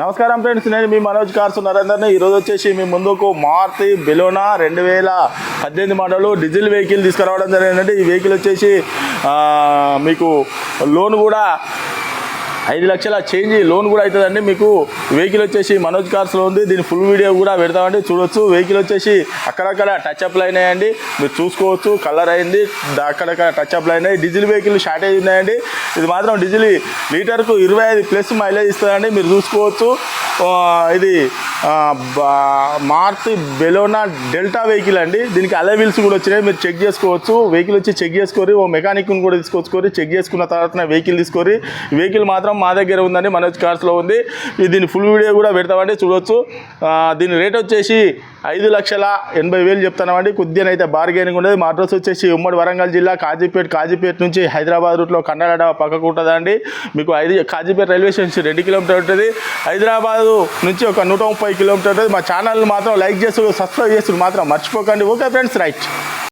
నమస్కారం ఫ్రెండ్స్ నేను మీ మనోజ్ కార్స్ నరేందర్ని ఈరోజు వచ్చేసి మీ ముందుకు మార్తి బెలోనా రెండు వేల పద్దెనిమిది మోడల్ డీజిల్ వెహికల్ తీసుకురావడం జరిగిందంటే ఈ వెహికల్ వచ్చేసి మీకు లోన్ కూడా ఐదు లక్షల చేంజ్ లోన్ కూడా అవుతుందండి. మీకు వెహికల్ వచ్చేసి మనోజ్ కార్స్లో ఉంది. దీని ఫుల్ వీడియో కూడా పెడతామండి. చూడొచ్చు. వెహికల్ వచ్చేసి అక్కడక్కడ టచ్అప్లు అయినాయండి. మీరు చూసుకోవచ్చు. కలర్ అయింది. అక్కడక్కడ టచ్అప్లు అయినాయి. డీజిల్ వెహికల్ షార్టేజ్ ఉన్నాయండి. ఇది మాత్రం డీజిల్ లీటర్కు ఇరవై ఐదు ప్లస్ మైలేజ్ ఇస్తుందండి. మీరు చూసుకోవచ్చు. ఇది మార్త్ బెలోనా డెల్టా వెహికల్ అండి. దీనికి అలై వీల్స్ కూడా వచ్చినాయి. మీరు చెక్ చేసుకోవచ్చు. వెహికల్ వచ్చి చెక్ చేసుకొని ఓ మెకానిక్ని కూడా తీసుకొచ్చుకొని చెక్ చేసుకున్న తర్వాత వెహికల్ తీసుకొని వెహికల్ మాత్రం మా దగ్గర ఉందండి మనోజ్ కార్స్లో ఉంది. ఇది దీని ఫుల్ వీడియో కూడా పెడతామండి చూడొచ్చు. దీని రేట్ వచ్చేసి ఐదు లక్షల ఎనభై వేలు చెప్తున్నామండి. కొద్దిగా అయితే బార్గెనింగ్ ఉండదు. మా అడ్రస్ వచ్చేసి ఉమ్మడి వరంగల్ జిల్లా కాజీపేట కాజీపేట నుంచి హైదరాబాద్ రూట్లో కన్నడ పక్కకు ఉంటుందండి మీకు ఐదు కాజీపేట రైల్వే స్టేషన్ రెండు కిలోమీటర్ ఉంటుంది. హైదరాబాద్ నుంచి ఒక నూట ముప్పై కిలోమీటర్ ఉంటుంది. మా ఛానల్ మాత్రం లైక్ చేస్తూ సబ్స్క్రైబ్ చేస్తూ మాత్రం మర్చిపోకండి. Okay friends right